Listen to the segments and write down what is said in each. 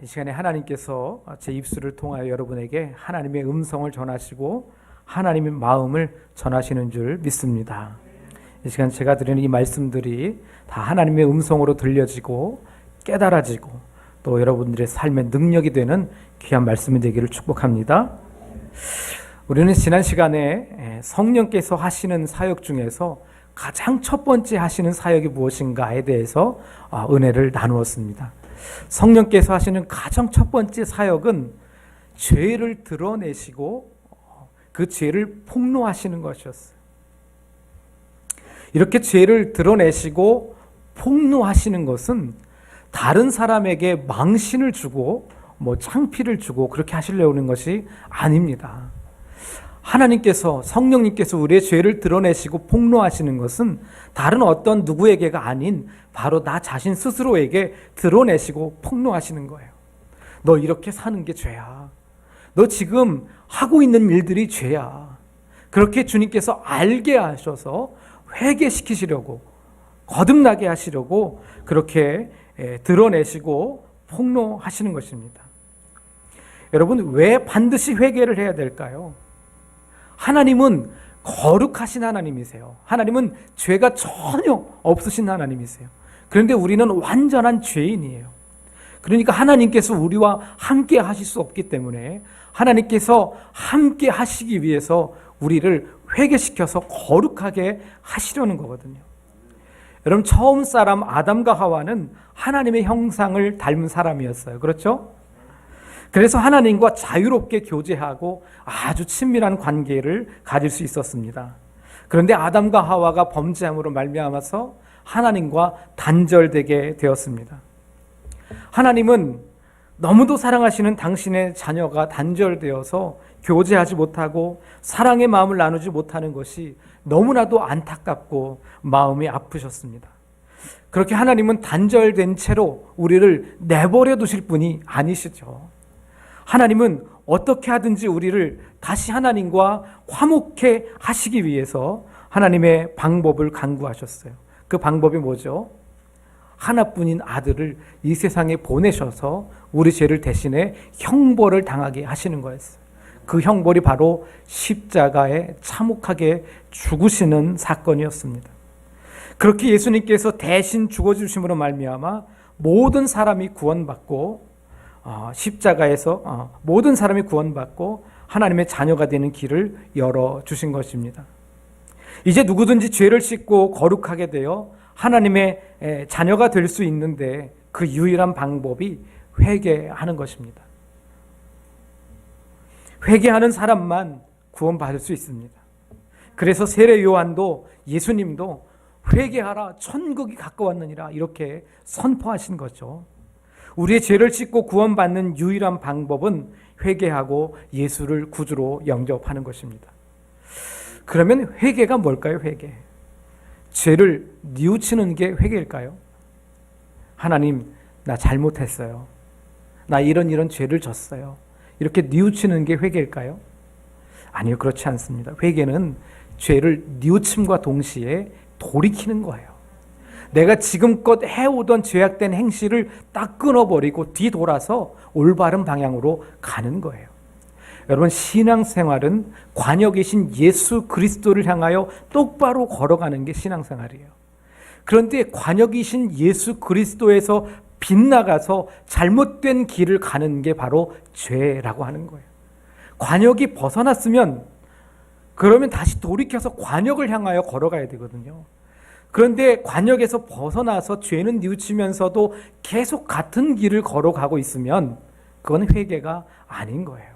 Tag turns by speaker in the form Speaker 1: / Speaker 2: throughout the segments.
Speaker 1: 이 시간에 하나님께서 제 입술을 통하여 여러분에게 하나님의 음성을 전하시고 하나님의 마음을 전하시는 줄 믿습니다. 이 시간 제가 드리는 이 말씀들이 다 하나님의 음성으로 들려지고 깨달아지고 또 여러분들의 삶의 능력이 되는 귀한 말씀이 되기를 축복합니다. 우리는 지난 시간에 성령께서 하시는 사역 중에서 가장 첫 번째 하시는 사역이 무엇인가에 대해서 아, 은혜를 나누었습니다. 성령께서 하시는 가장 첫 번째 사역은 죄를 드러내시고 그 죄를 폭로하시는 것이었어요. 이렇게 죄를 드러내시고 폭로하시는 것은 다른 사람에게 망신을 주고 뭐 창피를 주고 그렇게 하시려는 것이 아닙니다. 하나님께서 성령님께서 우리의 죄를 드러내시고 폭로하시는 것은 다른 어떤 누구에게가 아닌 바로 나 자신 스스로에게 드러내시고 폭로하시는 거예요. 너 이렇게 사는 게 죄야. 너 지금 하고 있는 일들이 죄야. 그렇게 주님께서 알게 하셔서 회개시키시려고 거듭나게 하시려고 그렇게 드러내시고 폭로하시는 것입니다. 여러분 왜 반드시 회개를 해야 될까요? 하나님은 거룩하신 하나님이세요. 하나님은 죄가 전혀 없으신 하나님이세요. 그런데 우리는 완전한 죄인이에요. 그러니까 하나님께서 우리와 함께 하실 수 없기 때문에 하나님께서 함께 하시기 위해서 우리를 회개시켜서 거룩하게 하시려는 거거든요. 여러분 처음 사람 아담과 하와는 하나님의 형상을 닮은 사람이었어요. 그렇죠? 그래서 하나님과 자유롭게 교제하고 아주 친밀한 관계를 가질 수 있었습니다. 그런데 아담과 하와가 범죄함으로 말미암아서 하나님과 단절되게 되었습니다. 하나님은 너무도 사랑하시는 당신의 자녀가 단절되어서 교제하지 못하고 사랑의 마음을 나누지 못하는 것이 너무나도 안타깝고 마음이 아프셨습니다. 그렇게 하나님은 단절된 채로 우리를 내버려 두실 분이 아니시죠. 하나님은 어떻게 하든지 우리를 다시 하나님과 화목해 하시기 위해서 하나님의 방법을 강구하셨어요. 그 방법이 뭐죠? 하나뿐인 아들을 이 세상에 보내셔서 우리 죄를 대신해 형벌을 당하게 하시는 거였어요. 그 형벌이 바로 십자가에 참혹하게 죽으시는 사건이었습니다. 그렇게 예수님께서 대신 죽어주심으로 말미암아 모든 사람이 구원받고 어, 십자가에서 어, 모든 사람이 구원받고 하나님의 자녀가 되는 길을 열어 주신 것입니다. 이제 누구든지 죄를 씻고 거룩하게 되어 하나님의 자녀가 될 수 있는데 그 유일한 방법이 회개하는 것입니다. 회개하는 사람만 구원받을 수 있습니다. 그래서 세례 요한도 예수님도 회개하라 천국이 가까웠느니라 이렇게 선포하신 거죠. 우리의 죄를 씻고 구원받는 유일한 방법은 회개하고 예수를 구주로 영접하는 것입니다. 그러면 회개가 뭘까요? 회개. 죄를 뉘우치는 게 회개일까요? 하나님, 나 잘못했어요. 나 이런 이런 죄를 졌어요. 이렇게 뉘우치는 게 회개일까요? 아니요, 그렇지 않습니다. 회개는 죄를 뉘우침과 동시에 돌이키는 거예요. 내가 지금껏 해오던 죄악된 행실을 딱 끊어버리고 뒤돌아서 올바른 방향으로 가는 거예요. 여러분, 신앙생활은 관역이신 예수 그리스도를 향하여 똑바로 걸어가는 게 신앙생활이에요. 그런데 관역이신 예수 그리스도에서 빗나가서 잘못된 길을 가는 게 바로 죄라고 하는 거예요. 관역이 벗어났으면 그러면 다시 돌이켜서 관역을 향하여 걸어가야 되거든요. 그런데 관역에서 벗어나서 죄는 뉘우치면서도 계속 같은 길을 걸어가고 있으면 그건 회개가 아닌 거예요.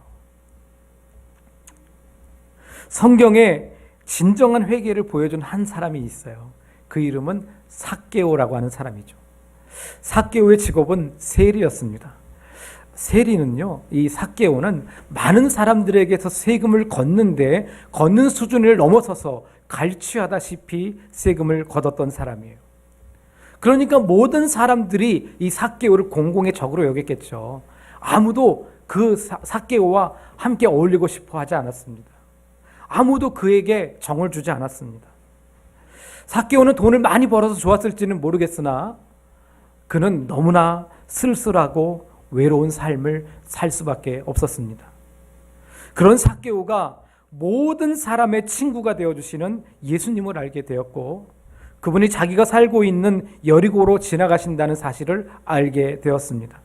Speaker 1: 성경에 진정한 회개를 보여준 한 사람이 있어요. 그 이름은 사개오라고 하는 사람이죠. 사개오의 직업은 세리였습니다. 세리는요, 이 사개오는 많은 사람들에게서 세금을 걷는데 걷는 수준을 넘어서서 갈취하다시피 세금을 걷었던 사람이에요. 그러니까 모든 사람들이 이 사개오를 공공의 적으로 여겼겠죠. 아무도 그 사개오와 함께 어울리고 싶어 하지 않았습니다. 아무도 그에게 정을 주지 않았습니다. 사개오는 돈을 많이 벌어서 좋았을지는 모르겠으나 그는 너무나 쓸쓸하고 외로운 삶을 살 수밖에 없었습니다. 그런 사개오가 모든 사람의 친구가 되어 주시는 예수님을 알게 되었고 그분이 자기가 살고 있는 여리고로 지나가신다는 사실을 알게 되었습니다.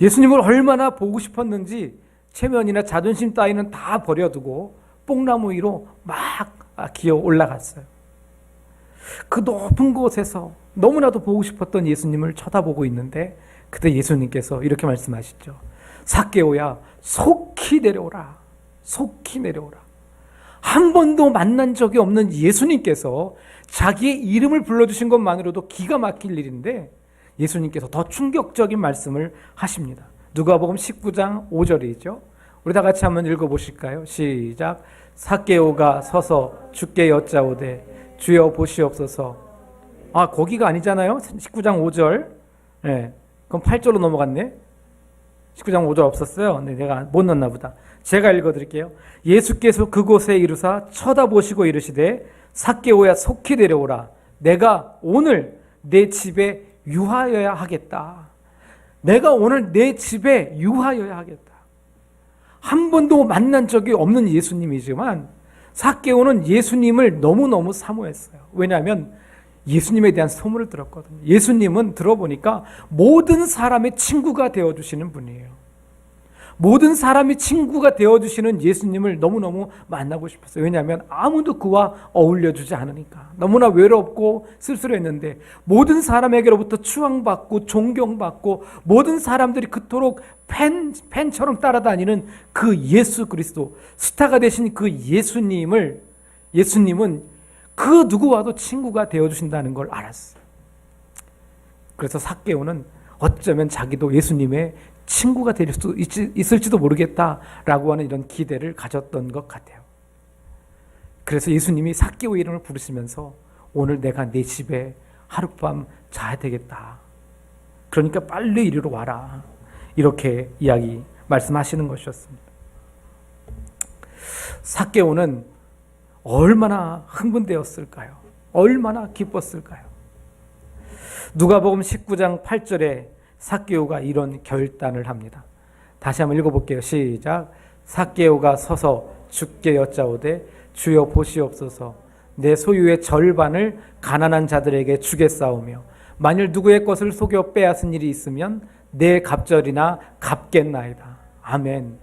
Speaker 1: 예수님을 얼마나 보고 싶었는지 체면이나 자존심 따위는 다 버려두고 뽕나무 위로 막 기어 올라갔어요. 그 높은 곳에서 너무나도 보고 싶었던 예수님을 쳐다보고 있는데 그때 예수님께서 이렇게 말씀하시죠. 사개오야 속히 내려오라. 속히 내려오라. 한 번도 만난 적이 없는 예수님께서 자기의 이름을 불러주신 것만으로도 기가 막힐 일인데 예수님께서 더 충격적인 말씀을 하십니다. 누가복음 19장 5절이죠. 우리 다 같이 한번 읽어보실까요? 시작. 사개오가 서서 주께 여짜오되 주여 보시옵소서. 아 거기가 아니잖아요. 19장 5절. 네, 그럼 8절로 넘어갔네. 19장 5절 없었어요. 네, 내가 못 넣었나 보다. 제가 읽어드릴게요. 예수께서 그곳에 이르사 쳐다보시고 이르시되 사개오야 속히 내려오라. 내가 오늘 내 집에 유하여야 하겠다. 내가 오늘 내 집에 유하여야 하겠다. 한 번도 만난 적이 없는 예수님이지만 사개오는 예수님을 너무너무 사모했어요. 왜냐하면 예수님에 대한 소문을 들었거든요. 예수님은 들어보니까 모든 사람의 친구가 되어주시는 분이에요. 모든 사람이 친구가 되어주시는 예수님을 너무너무 만나고 싶었어요. 왜냐하면 아무도 그와 어울려주지 않으니까. 너무나 외롭고 쓸쓸했는데 모든 사람에게로부터 추앙받고 존경받고 모든 사람들이 그토록 팬, 팬처럼 따라다니는 그 예수 그리스도, 스타가 되신 그 예수님을, 예수님은 그 누구와도 친구가 되어주신다는 걸 알았어요. 그래서 삭개오는 어쩌면 자기도 예수님의 친구가 될수 있을지도 모르겠다라고 하는 이런 기대를 가졌던 것 같아요. 그래서 예수님이 삭개오 이름을 부르시면서 오늘 내가 내 집에 하룻밤 자야 되겠다. 그러니까 빨리 이리로 와라. 이렇게 이야기 말씀하시는 것이었습니다. 삭개오는 얼마나 흥분되었을까요? 얼마나 기뻤을까요? 누가복음 19장 8절에 삭개오가 이런 결단을 합니다. 다시 한번 읽어볼게요. 시작. 삭개오가 서서 주께 여짜오되 주여 보시옵소서 내 소유의 절반을 가난한 자들에게 주겠사오며 만일 누구의 것을 속여 빼앗은 일이 있으면 내 갑절이나 갚겠나이다. 아멘.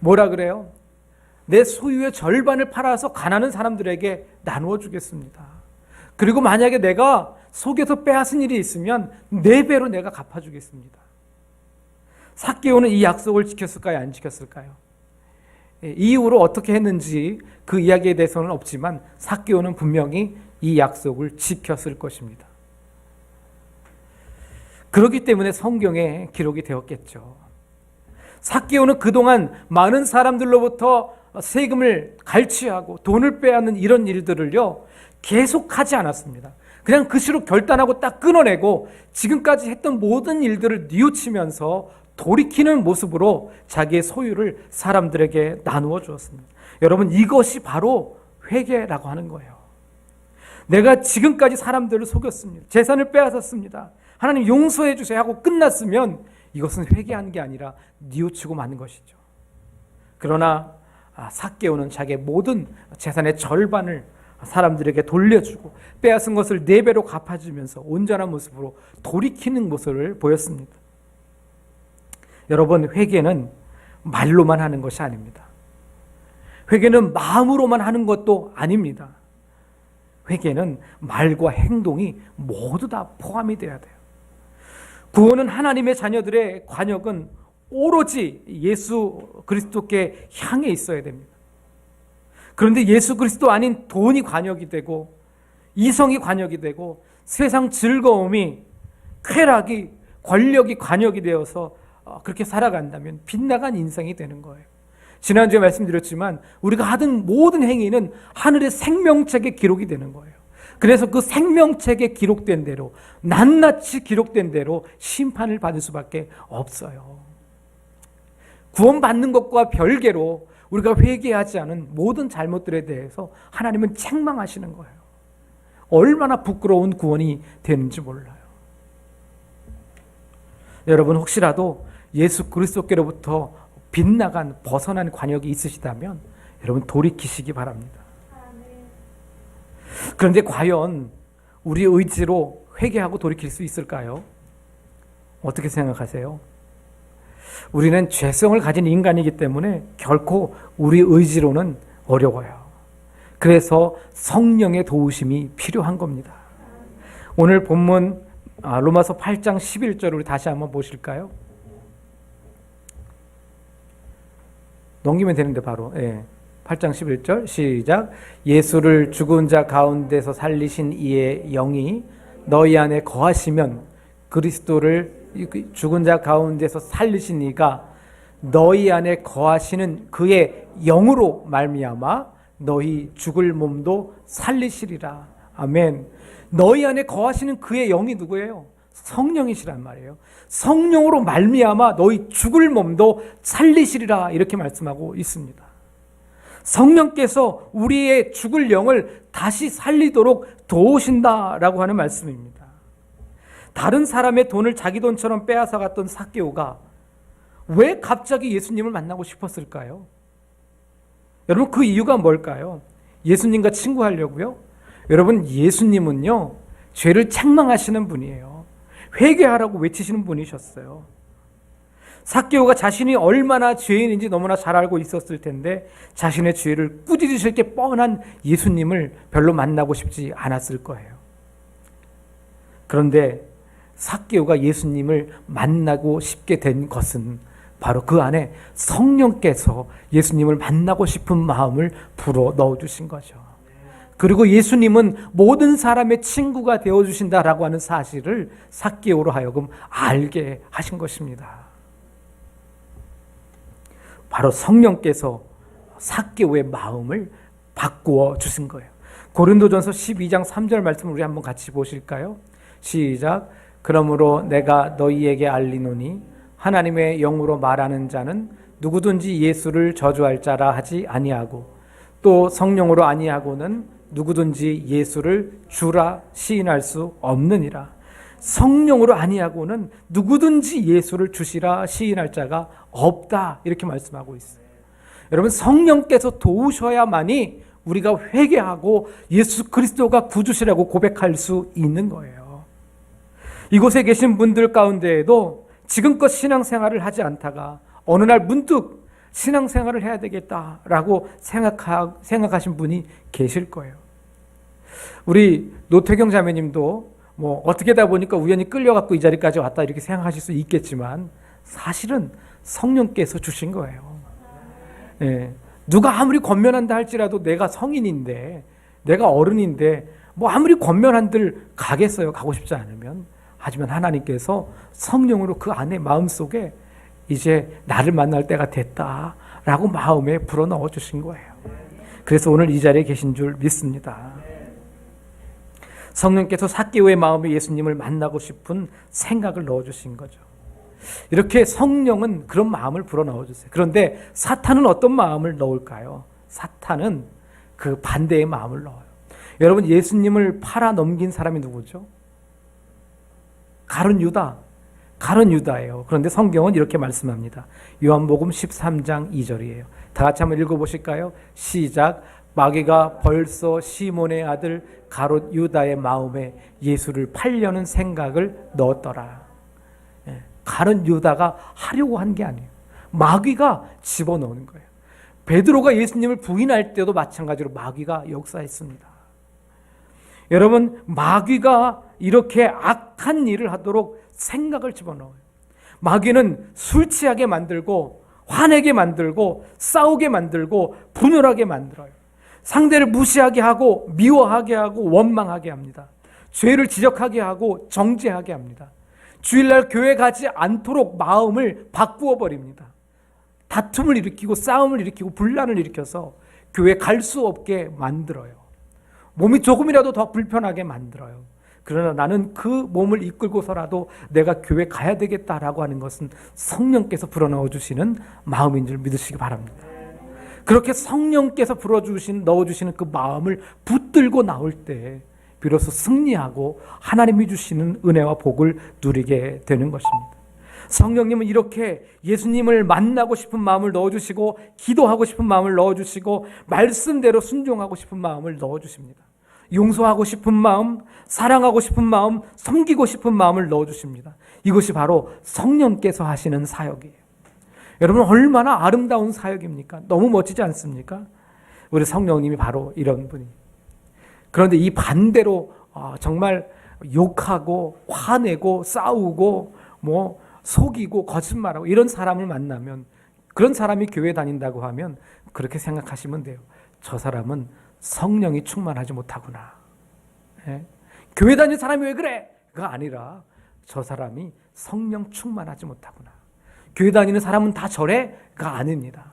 Speaker 1: 뭐라 그래요? 내 소유의 절반을 팔아서 가난한 사람들에게 나누어 주겠습니다. 그리고 만약에 내가 속에서 빼앗은 일이 있으면 네 배로 내가 갚아주겠습니다. 사개오는 이 약속을 지켰을까요? 안 지켰을까요? 예, 이후로 어떻게 했는지 그 이야기에 대해서는 없지만 사개오는 분명히 이 약속을 지켰을 것입니다. 그렇기 때문에 성경에 기록이 되었겠죠. 사개오는 그동안 많은 사람들로부터 세금을 갈취하고 돈을 빼앗는 이런 일들을요 계속하지 않았습니다. 그냥 그 시로 결단하고 딱 끊어내고 지금까지 했던 모든 일들을 뉘우치면서 돌이키는 모습으로 자기의 소유를 사람들에게 나누어 주었습니다. 여러분 이것이 바로 회개라고 하는 거예요. 내가 지금까지 사람들을 속였습니다. 재산을 빼앗았습니다. 하나님 용서해 주세요 하고 끝났으면 이것은 회개한 게 아니라 뉘우치고 마는 것이죠. 그러나 아, 삭개오는 자기의 모든 재산의 절반을 사람들에게 돌려주고 빼앗은 것을 네 배로 갚아주면서 온전한 모습으로 돌이키는 모습을 보였습니다. 여러분 회개는 말로만 하는 것이 아닙니다. 회개는 마음으로만 하는 것도 아닙니다. 회개는 말과 행동이 모두 다 포함이 돼야 돼요. 구원은 하나님의 자녀들의 관역은 오로지 예수 그리스도께 향해 있어야 됩니다. 그런데 예수 그리스도 아닌 돈이 관역이 되고 이성이 관역이 되고 세상 즐거움이 쾌락이 권력이 관역이 되어서 어, 그렇게 살아간다면 빗나간 인생이 되는 거예요. 지난주에 말씀드렸지만 우리가 하던 모든 행위는 하늘의 생명책에 기록이 되는 거예요. 그래서 그 생명책에 기록된 대로 낱낱이 기록된 대로 심판을 받을 수밖에 없어요. 구원받는 것과 별개로 우리가 회개하지 않은 모든 잘못들에 대해서 하나님은 책망하시는 거예요. 얼마나 부끄러운 구원이 되는지 몰라요. 여러분 혹시라도 예수 그리스도께로부터 빗나간 벗어난 관역이 있으시다면 여러분 돌이키시기 바랍니다. 그런데 과연 우리 의지로 회개하고 돌이킬 수 있을까요? 어떻게 생각하세요? 우리는 죄성을 가진 인간이기 때문에 결코 우리 의지로는 어려워요. 그래서 성령의 도우심이 필요한 겁니다. 오늘 본문 아, 로마서 8장 11절 우리 다시 한번 보실까요? 넘기면 되는데 바로 예. 8장 11절 시작 예수를 죽은 자 가운데서 살리신 이의 영이 너희 안에 거하시면 그리스도를 그 죽은 자 가운데서 살리신 이가 너희 안에 거하시는 그의 영으로 말미암아 너희 죽을 몸도 살리시리라 아멘 너희 안에 거하시는 그의 영이 누구예요? 성령이시란 말이에요. 성령으로 말미암아 너희 죽을 몸도 살리시리라 이렇게 말씀하고 있습니다. 성령께서 우리의 죽을 영을 다시 살리도록 도우신다라고 하는 말씀입니다. 다른 사람의 돈을 자기 돈처럼 빼앗아 갔던 사개오가 왜 갑자기 예수님을 만나고 싶었을까요? 여러분 그 이유가 뭘까요? 예수님과 친구하려고요? 여러분 예수님은요 죄를 책망하시는 분이에요. 회개하라고 외치시는 분이셨어요. 사개오가 자신이 얼마나 죄인인지 너무나 잘 알고 있었을 텐데 자신의 죄를 꾸짖으실 게 뻔한 예수님을 별로 만나고 싶지 않았을 거예요. 그런데 사개오가 예수님을 만나고 싶게 된 것은 바로 그 안에 성령께서 예수님을 만나고 싶은 마음을 불어 넣어 주신 거죠. 그리고 예수님은 모든 사람의 친구가 되어 주신다라고 하는 사실을 사개오로 하여금 알게 하신 것입니다. 바로 성령께서 사개오의 마음을 바꾸어 주신 거예요. 고린도전서 12장 3절 말씀 우리 한번 같이 보실까요? 시작. 그러므로 내가 너희에게 알리노니 하나님의 영으로 말하는 자는 누구든지 예수를 저주할 자라 하지 아니하고 또 성령으로 아니하고는 누구든지 예수를 주라 시인할 수 없느니라. 성령으로 아니하고는 누구든지 예수를 주시라 시인할 자가 없다. 이렇게 말씀하고 있어요. 여러분 성령께서 도우셔야만이 우리가 회개하고 예수 그리스도가 구주시라고 고백할 수 있는 거예요. 이곳에 계신 분들 가운데에도 지금껏 신앙생활을 하지 않다가 어느 날 문득 신앙생활을 해야 되겠다라고 생각하, 생각하신 분이 계실 거예요. 우리 노태경 자매님도 뭐 어떻게 다 보니까 우연히 끌려갖고 이 자리까지 왔다 이렇게 생각하실 수 있겠지만 사실은 성령께서 주신 거예요. 예. 누가 아무리 권면한다 할지라도 내가 성인인데 내가 어른인데 뭐 아무리 권면한들 가겠어요. 가고 싶지 않으면. 하지만 하나님께서 성령으로 그 안에 마음속에 이제 나를 만날 때가 됐다라고 마음에 불어넣어 주신 거예요. 그래서 오늘 이 자리에 계신 줄 믿습니다. 성령께서 사개오의 마음에 예수님을 만나고 싶은 생각을 넣어 주신 거죠. 이렇게 성령은 그런 마음을 불어넣어 주세요. 그런데 사탄은 어떤 마음을 넣을까요? 사탄은 그 반대의 마음을 넣어요. 여러분 예수님을 팔아 넘긴 사람이 누구죠? 가론 유다. 가론 유다예요. 그런데 성경은 이렇게 말씀합니다. 요한복음 13장 2절이에요. 다 같이 한번 읽어보실까요? 시작. 마귀가 벌써 시몬의 아들 가롯 유다의 마음에 예수를 팔려는 생각을 넣었더라. 예, 가롯 유다가 하려고 한 게 아니에요. 마귀가 집어넣는 거예요. 베드로가 예수님을 부인할 때도 마찬가지로 마귀가 역사했습니다. 여러분 마귀가 이렇게 악한 일을 하도록 생각을 집어넣어요. 마귀는 술 취하게 만들고 화내게 만들고 싸우게 만들고 분열하게 만들어요. 상대를 무시하게 하고 미워하게 하고 원망하게 합니다. 죄를 지적하게 하고 정죄하게 합니다. 주일날 교회 가지 않도록 마음을 바꾸어 버립니다. 다툼을 일으키고 싸움을 일으키고 분란을 일으켜서 교회 갈 수 없게 만들어요. 몸이 조금이라도 더 불편하게 만들어요. 그러나 나는 그 몸을 이끌고서라도 내가 교회 가야 되겠다라고 하는 것은 성령께서 불어넣어 주시는 마음인 줄 믿으시기 바랍니다. 그렇게 성령께서 불어주신 넣어주시는 그 마음을 붙들고 나올 때 비로소 승리하고 하나님이 주시는 은혜와 복을 누리게 되는 것입니다. 성령님은 이렇게 예수님을 만나고 싶은 마음을 넣어주시고 기도하고 싶은 마음을 넣어주시고 말씀대로 순종하고 싶은 마음을 넣어주십니다. 용서하고 싶은 마음, 사랑하고 싶은 마음, 섬기고 싶은 마음을 넣어주십니다. 이것이 바로 성령께서 하시는 사역이에요. 여러분 얼마나 아름다운 사역입니까? 너무 멋지지 않습니까? 우리 성령님이 바로 이런 분이. 그런데 이 반대로 어, 정말 욕하고 화내고 싸우고 뭐 속이고 거짓말하고 이런 사람을 만나면 그런 사람이 교회 다닌다고 하면 그렇게 생각하시면 돼요. 저 사람은 성령이 충만하지 못하구나. 예? 교회 다니는 사람이 왜 그래? 그가 아니라 저 사람이 성령 충만하지 못하구나. 교회 다니는 사람은 다 저래? 가 아닙니다.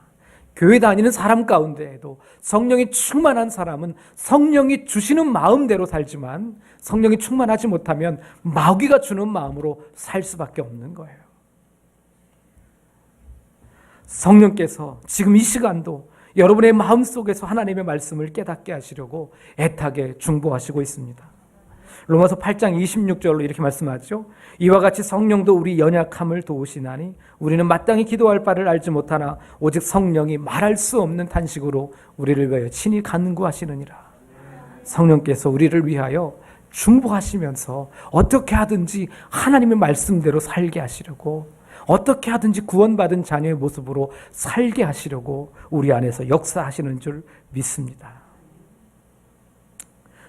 Speaker 1: 교회 다니는 사람 가운데에도 성령이 충만한 사람은 성령이 주시는 마음대로 살지만 성령이 충만하지 못하면 마귀가 주는 마음으로 살 수밖에 없는 거예요. 성령께서 지금 이 시간도 여러분의 마음 속에서 하나님의 말씀을 깨닫게 하시려고 애타게 중보하시고 있습니다. 로마서 8장 26절로 이렇게 말씀하죠. 이와 같이 성령도 우리 연약함을 도우시나니 우리는 마땅히 기도할 바를 알지 못하나 오직 성령이 말할 수 없는 탄식으로 우리를 위하여 친히 간구하시느니라. 성령께서 우리를 위하여 중보하시면서 어떻게 하든지 하나님의 말씀대로 살게 하시려고 어떻게 하든지 구원받은 자녀의 모습으로 살게 하시려고 우리 안에서 역사하시는 줄 믿습니다.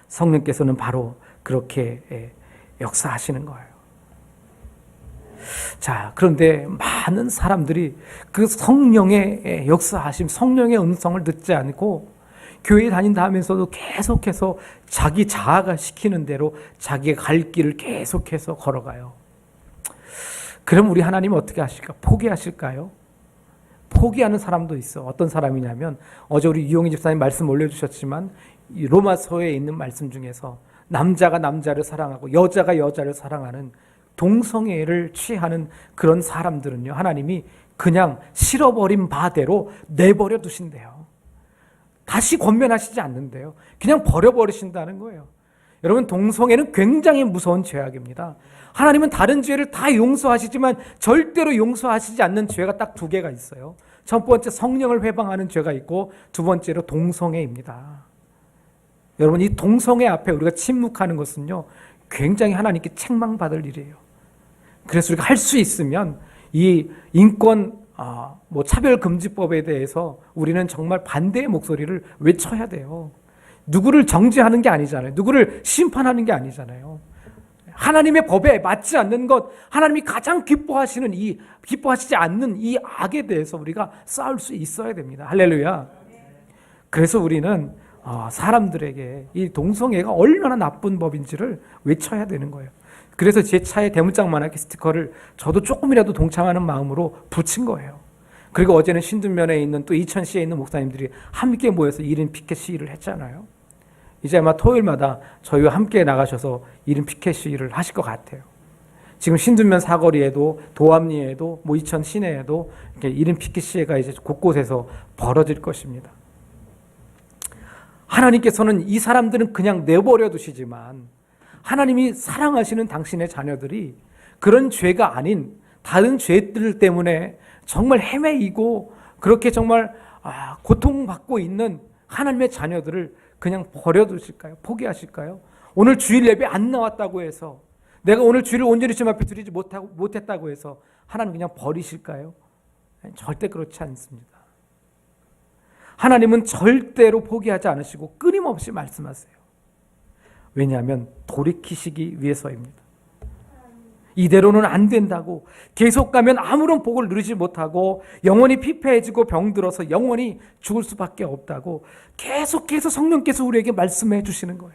Speaker 1: 성령께서는 바로 그렇게 예, 역사하시는 거예요. 자, 그런데 많은 사람들이 그 성령의 예, 역사하심, 성령의 음성을 듣지 않고 교회 다닌다 하면서도 계속해서 자기 자아가 시키는 대로 자기의 갈 길을 계속해서 걸어가요. 그럼 우리 하나님 어떻게 하실까? 포기하실까요? 포기하는 사람도 있어. 어떤 사람이냐면 어제 우리 유용희 집사님 말씀 올려주셨지만 로마서에 있는 말씀 중에서 남자가 남자를 사랑하고 여자가 여자를 사랑하는 동성애를 취하는 그런 사람들은요 하나님이 그냥 실어버린 바대로 내버려 두신대요. 다시 권면하시지 않는데요. 그냥 버려버리신다는 거예요. 여러분 동성애는 굉장히 무서운 죄악입니다. 하나님은 다른 죄를 다 용서하시지만 절대로 용서하시지 않는 죄가 딱 두 개가 있어요. 첫 번째 성령을 회방하는 죄가 있고 두 번째로 동성애입니다. 여러분 이 동성애 앞에 우리가 침묵하는 것은요 굉장히 하나님께 책망받을 일이에요. 그래서 우리가 할 수 있으면 이 인권 아, 뭐 차별금지법에 대해서 우리는 정말 반대의 목소리를 외쳐야 돼요. 누구를 정죄하는 게 아니잖아요. 누구를 심판하는 게 아니잖아요. 하나님의 법에 맞지 않는 것, 하나님이 가장 기뻐하시는 이, 기뻐하시지 않는 이 악에 대해서 우리가 싸울 수 있어야 됩니다. 할렐루야. 그래서 우리는 어, 사람들에게 이 동성애가 얼마나 나쁜 법인지를 외쳐야 되는 거예요. 그래서 제 차에 대문짝만하게 스티커를 저도 조금이라도 동참하는 마음으로 붙인 거예요. 그리고 어제는 신둔면에 있는 또 이천시에 있는 목사님들이 함께 모여서 1인 피켓 시위를 했잖아요. 이제 아마 토요일마다 저희와 함께 나가셔서 1인 피켓 시위를 하실 것 같아요. 지금 신둔면 사거리에도 도암리에도 뭐 이천 시내에도 이렇게 1인 피켓 시위가 이제 곳곳에서 벌어질 것입니다. 하나님께서는 이 사람들은 그냥 내버려 두시지만 하나님이 사랑하시는 당신의 자녀들이 그런 죄가 아닌 다른 죄들 때문에 정말 헤매이고 그렇게 정말 아, 고통받고 있는 하나님의 자녀들을 그냥 버려두실까요? 포기하실까요? 오늘 주일 예배 안 나왔다고 해서 내가 오늘 주일을 온전히 주님 앞에 드리지 못하고, 못했다고 해서 하나님 그냥 버리실까요? 절대 그렇지 않습니다. 하나님은 절대로 포기하지 않으시고 끊임없이 말씀하세요. 왜냐하면 돌이키시기 위해서입니다. 이대로는 안 된다고 계속 가면 아무런 복을 누리지 못하고 영원히 피폐해지고 병들어서 영원히 죽을 수밖에 없다고 계속해서 성령께서 우리에게 말씀해 주시는 거예요.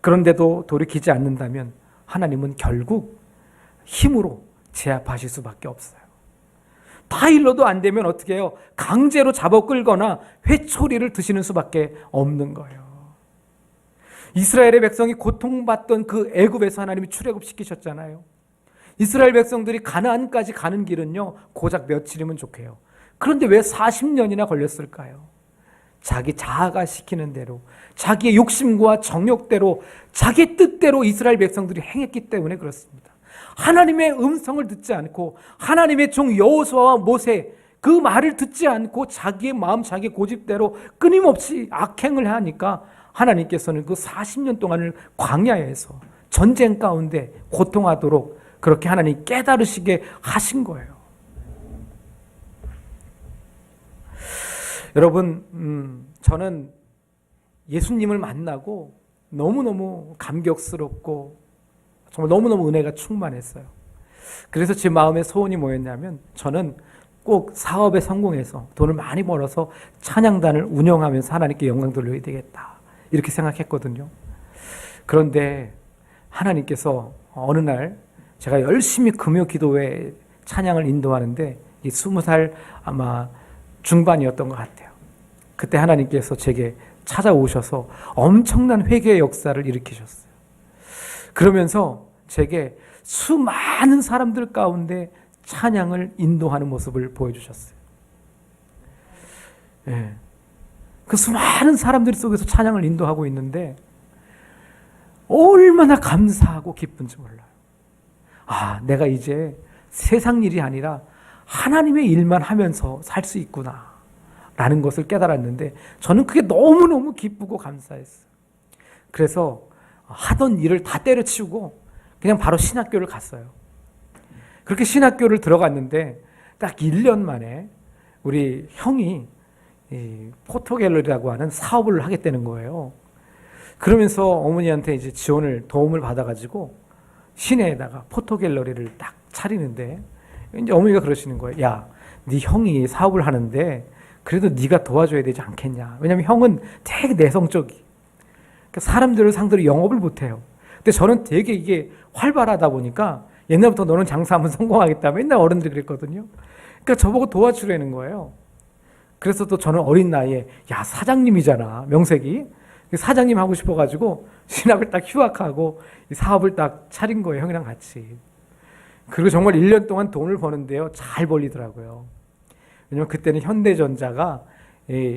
Speaker 1: 그런데도 돌이키지 않는다면 하나님은 결국 힘으로 제압하실 수밖에 없어요. 다 일러도 안 되면 어떻게 해요? 강제로 잡아 끌거나 회초리를 드시는 수밖에 없는 거예요. 이스라엘의 백성이 고통받던 그 애굽에서 하나님이 출애굽시키셨잖아요. 이스라엘 백성들이 가나안까지 가는 길은요. 고작 며칠이면 좋게요. 그런데 왜 40년이나 걸렸을까요? 자기 자아가 시키는 대로 자기의 욕심과 정욕대로 자기 뜻대로 이스라엘 백성들이 행했기 때문에 그렇습니다. 하나님의 음성을 듣지 않고 하나님의 종 여호수아와 모세 그 말을 듣지 않고 자기의 마음 자기 고집대로 끊임없이 악행을 하니까 하나님께서는 그 40년 동안을 광야에서 전쟁 가운데 고통하도록 그렇게 하나님 깨달으시게 하신 거예요. 여러분, 음, 저는 예수님을 만나고 너무너무 감격스럽고 정말 너무너무 은혜가 충만했어요. 그래서 제 마음에 소원이 뭐였냐면 저는 꼭 사업에 성공해서 돈을 많이 벌어서 찬양단을 운영하면서 하나님께 영광 돌려야 되겠다. 이렇게 생각했거든요. 그런데 하나님께서 어느 날 제가 열심히 금요 기도회 찬양을 인도하는데 이 스무 살 아마 중반이었던 것 같아요. 그때 하나님께서 제게 찾아오셔서 엄청난 회개의 역사를 일으키셨어요. 그러면서 제게 수많은 사람들 가운데 찬양을 인도하는 모습을 보여주셨어요. 예. 그 수많은 사람들 속에서 찬양을 인도하고 있는데 얼마나 감사하고 기쁜지 몰라요. 아, 내가 이제 세상 일이 아니라 하나님의 일만 하면서 살 수 있구나. 라는 것을 깨달았는데 저는 그게 너무너무 기쁘고 감사했어요. 그래서 하던 일을 다 때려치우고 그냥 바로 신학교를 갔어요. 그렇게 신학교를 들어갔는데 딱 1년 만에 우리 형이 포토 갤러리라고 하는 사업을 하겠다는 거예요. 그러면서 어머니한테 이제 지원을 도움을 받아가지고 시내에다가 포토 갤러리를 딱 차리는데 이제 어머니가 그러시는 거예요. 야, 네 형이 사업을 하는데 그래도 네가 도와줘야 되지 않겠냐. 왜냐면 형은 되게 내성적이. 그러니까 사람들을 상대로 영업을 못해요. 근데 저는 되게 이게 활발하다 보니까 옛날부터 너는 장사하면 성공하겠다. 맨날 어른들이 그랬거든요. 그러니까 저보고 도와주려는 거예요. 그래서 또 저는 어린 나이에 야 사장님이잖아 명색이 사장님 하고 싶어가지고 신학을 딱 휴학하고 사업을 딱 차린 거예요 형이랑 같이. 그리고 정말 1년 동안 돈을 버는데요 잘 벌리더라고요. 왜냐면 그때는 현대전자가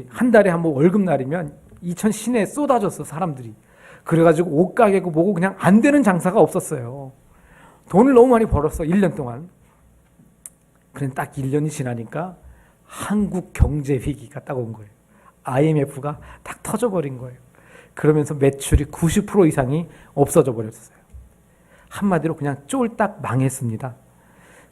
Speaker 1: 한 달에 한 번 월급날이면 이천 시내에 쏟아졌어 사람들이. 그래가지고 옷가게고 뭐고 그냥 안 되는 장사가 없었어요. 돈을 너무 많이 벌었어 1년 동안. 그래 딱 1년이 지나니까 한국 경제 위기가 딱 온 거예요. IMF가 딱 터져버린 거예요. 그러면서 매출이 90% 이상이 없어져 버렸어요. 한마디로 그냥 쫄딱 망했습니다.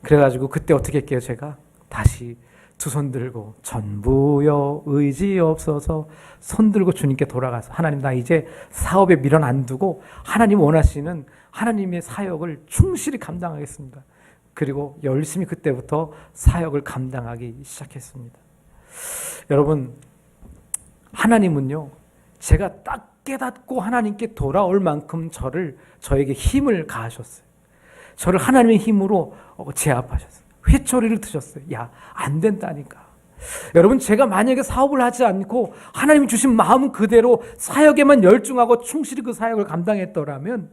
Speaker 1: 그래가지고 그때 어떻게 했게요, 제가? 다시 두 손 들고 전부여 의지 없어서 손 들고 주님께 돌아가서 하나님 나 이제 사업에 미련 안 두고 하나님 원하시는 하나님의 사역을 충실히 감당하겠습니다. 그리고 열심히 그때부터 사역을 감당하기 시작했습니다. 여러분 하나님은요 제가 딱 깨닫고 하나님께 돌아올 만큼 저를 저에게 힘을 가하셨어요. 저를 하나님의 힘으로 제압하셨어요. 회초리를 드셨어요. 야, 안 된다니까. 여러분, 제가 만약에 사업을 하지 않고 하나님 주신 마음 그대로 사역에만 열중하고 충실히 그 사역을 감당했더라면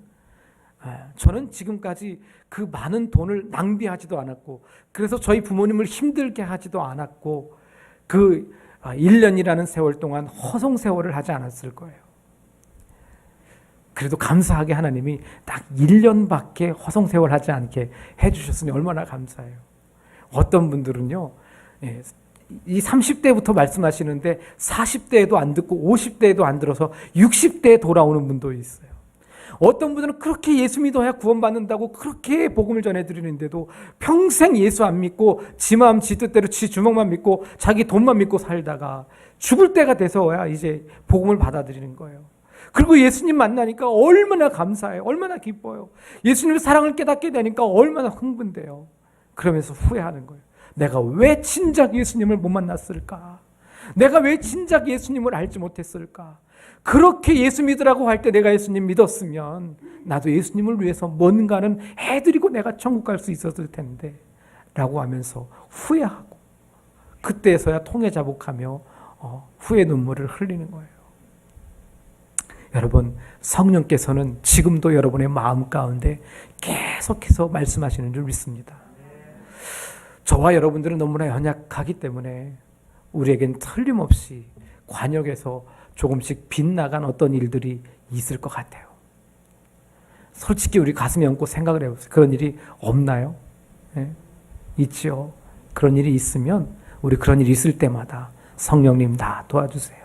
Speaker 1: 저는 지금까지 그 많은 돈을 낭비하지도 않았고 그래서 저희 부모님을 힘들게 하지도 않았고 그 1년이라는 세월 동안 허송 세월을 하지 않았을 거예요. 그래도 감사하게 하나님이 딱 1년밖에 허송 세월 하지 않게 해주셨으니 얼마나 감사해요. 어떤 분들은요, 예, 이 30대부터 말씀하시는데 40대에도 안 듣고 50대에도 안 들어서 60대에 돌아오는 분도 있어요. 어떤 분들은 그렇게 예수 믿어야 구원받는다고 그렇게 복음을 전해드리는데도 평생 예수 안 믿고 지 마음 지 뜻대로 지 주먹만 믿고 자기 돈만 믿고 살다가 죽을 때가 돼서야 이제 복음을 받아들이는 거예요. 그리고 예수님 만나니까 얼마나 감사해요. 얼마나 기뻐요. 예수님의 사랑을 깨닫게 되니까 얼마나 흥분돼요. 그러면서 후회하는 거예요. 내가 왜 진작 예수님을 못 만났을까? 내가 왜 진작 예수님을 알지 못했을까? 그렇게 예수 믿으라고 할 때 내가 예수님 믿었으면 나도 예수님을 위해서 뭔가는 해드리고 내가 천국 갈 수 있었을 텐데 라고 하면서 후회하고 그때서야 통해 자복하며 어, 후회 눈물을 흘리는 거예요. 여러분 성령께서는 지금도 여러분의 마음 가운데 계속해서 말씀하시는 줄 믿습니다. 저와 여러분들은 너무나 연약하기 때문에 우리에겐 틀림없이 관역에서 조금씩 빗나간 어떤 일들이 있을 것 같아요. 솔직히 우리 가슴에 얹고 생각을 해보세요. 그런 일이 없나요? 예? 있지요. 그런 일이 있으면 우리 그런 일이 있을 때마다 성령님 나 도와주세요.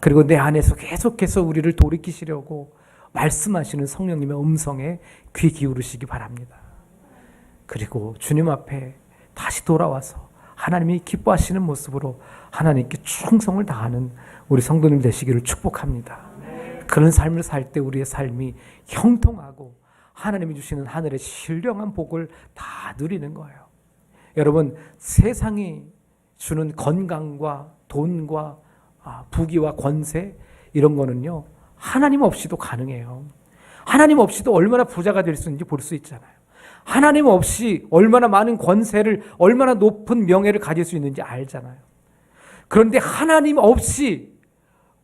Speaker 1: 그리고 내 안에서 계속해서 우리를 돌이키시려고 말씀하시는 성령님의 음성에 귀 기울이시기 바랍니다. 그리고 주님 앞에 다시 돌아와서 하나님이 기뻐하시는 모습으로 하나님께 충성을 다하는 우리 성도님 되시기를 축복합니다. 그런 삶을 살 때 우리의 삶이 형통하고 하나님이 주시는 하늘의 신령한 복을 다 누리는 거예요. 여러분 세상이 주는 건강과 돈과 아, 부귀와 권세 이런 거는요 하나님 없이도 가능해요. 하나님 없이도 얼마나 부자가 될 수 있는지 볼 수 있잖아요. 하나님 없이 얼마나 많은 권세를 얼마나 높은 명예를 가질 수 있는지 알잖아요. 그런데 하나님 없이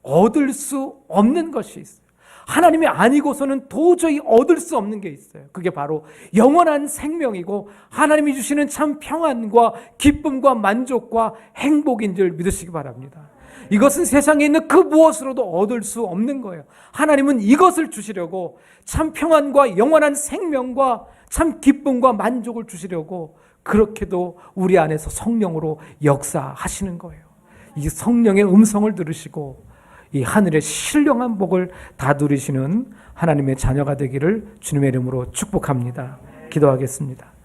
Speaker 1: 얻을 수 없는 것이 있어요. 하나님이 아니고서는 도저히 얻을 수 없는 게 있어요. 그게 바로 영원한 생명이고 하나님이 주시는 참 평안과 기쁨과 만족과 행복인 줄 믿으시기 바랍니다. 이것은 세상에 있는 그 무엇으로도 얻을 수 없는 거예요. 하나님은 이것을 주시려고 참 평안과 영원한 생명과 참 기쁨과 만족을 주시려고 그렇게도 우리 안에서 성령으로 역사하시는 거예요. 이 성령의 음성을 들으시고 이 하늘의 신령한 복을 다 누리시는 하나님의 자녀가 되기를 주님의 이름으로 축복합니다. 기도하겠습니다.